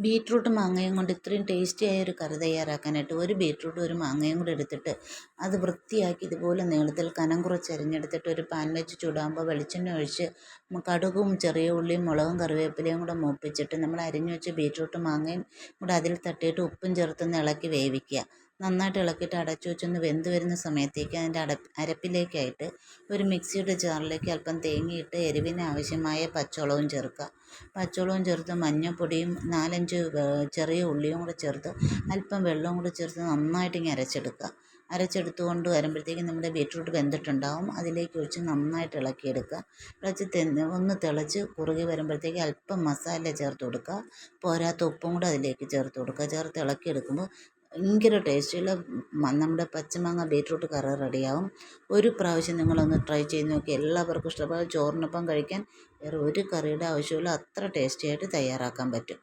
ബീറ്റ്റൂട്ടും മാങ്ങയും കൊണ്ട് ഇത്രയും ടേസ്റ്റി ആയ ഒരു കറി തയ്യാറാക്കാനായിട്ട് ഒരു ബീറ്റ്റൂട്ടും ഒരു മാങ്ങയും കൂടെ എടുത്തിട്ട് അത് വൃത്തിയാക്കി ഇതുപോലെ നീളത്തിൽ കനം കുറച്ച് അരിഞ്ഞെടുത്തിട്ട് ഒരു പാൻ വെച്ച് ചൂടാകുമ്പോൾ വെളിച്ചെണ്ണ ഒഴിച്ച് കടുകും ചെറിയ ഉള്ളിയും മുളകും കറിവേപ്പിലയും കൂടെ മൂപ്പിച്ചിട്ട് നമ്മൾ അരിഞ്ഞു വെച്ച ബീറ്റ്റൂട്ടും മാങ്ങയും കൂടെ അതിൽ തട്ടിയിട്ട് ഉപ്പും ചേർത്തൊന്ന് ഇളക്കി വേവിക്കുക. നന്നായിട്ട് ഇളക്കിയിട്ട് അടച്ചു വെച്ചൊന്ന് വെന്ത് വരുന്ന സമയത്തേക്ക് അതിന്റെ അട അരപ്പിലേക്കായിട്ട് ഒരു മിക്സിയുടെ ജാറിലേക്ക് അല്പം തേങ്ങയിട്ട് എരിവിന് ആവശ്യമായ പച്ചവളവും ചേർക്കുക. പച്ചവളവും ചേർത്ത് മഞ്ഞൾപ്പൊടിയും നാലഞ്ച് ചെറിയ ഉള്ളിയും കൂടെ ചേർത്ത് അല്പം വെള്ളവും കൂടെ ചേർത്ത് നന്നായിട്ട് ഇങ്ങനെ അരച്ചെടുക്കുക. അരച്ചെടുത്ത് കൊണ്ട് വരുമ്പോഴത്തേക്കും നമ്മുടെ ബീറ്റ്റൂട്ട് വെന്തിട്ടുണ്ടാവും. അതിലേക്ക് ഒഴിച്ച് നന്നായിട്ട് ഇളക്കിയെടുക്കുക. ഇളച്ച് തെന്ന് ഒന്ന് തിളച്ച് കുറുകി വരുമ്പോഴത്തേക്ക് അല്പം മസാല ചേർത്ത് കൊടുക്കുക. പോരാത്ത ഉപ്പും കൂടെ അതിലേക്ക് ചേർത്ത് കൊടുക്കുക. ചേർത്ത് ഇളക്കിയെടുക്കുമ്പോൾ ഭയങ്കര ടേസ്റ്റുള്ള നമ്മുടെ പച്ചമാങ്ങ ബീറ്റ്റൂട്ട് കറി റെഡിയാവും. ഒരു പ്രാവശ്യം നിങ്ങളൊന്ന് ട്രൈ ചെയ്ത് നോക്കി. എല്ലാവർക്കും ഇഷ്ടപ്പെടും ചോറിനൊപ്പം കഴിക്കാൻ വേറെ ഒരു കറിയുടെ ആവശ്യമില്ല അത്ര ടേസ്റ്റിയായിട്ട് തയ്യാറാക്കാൻ പറ്റും.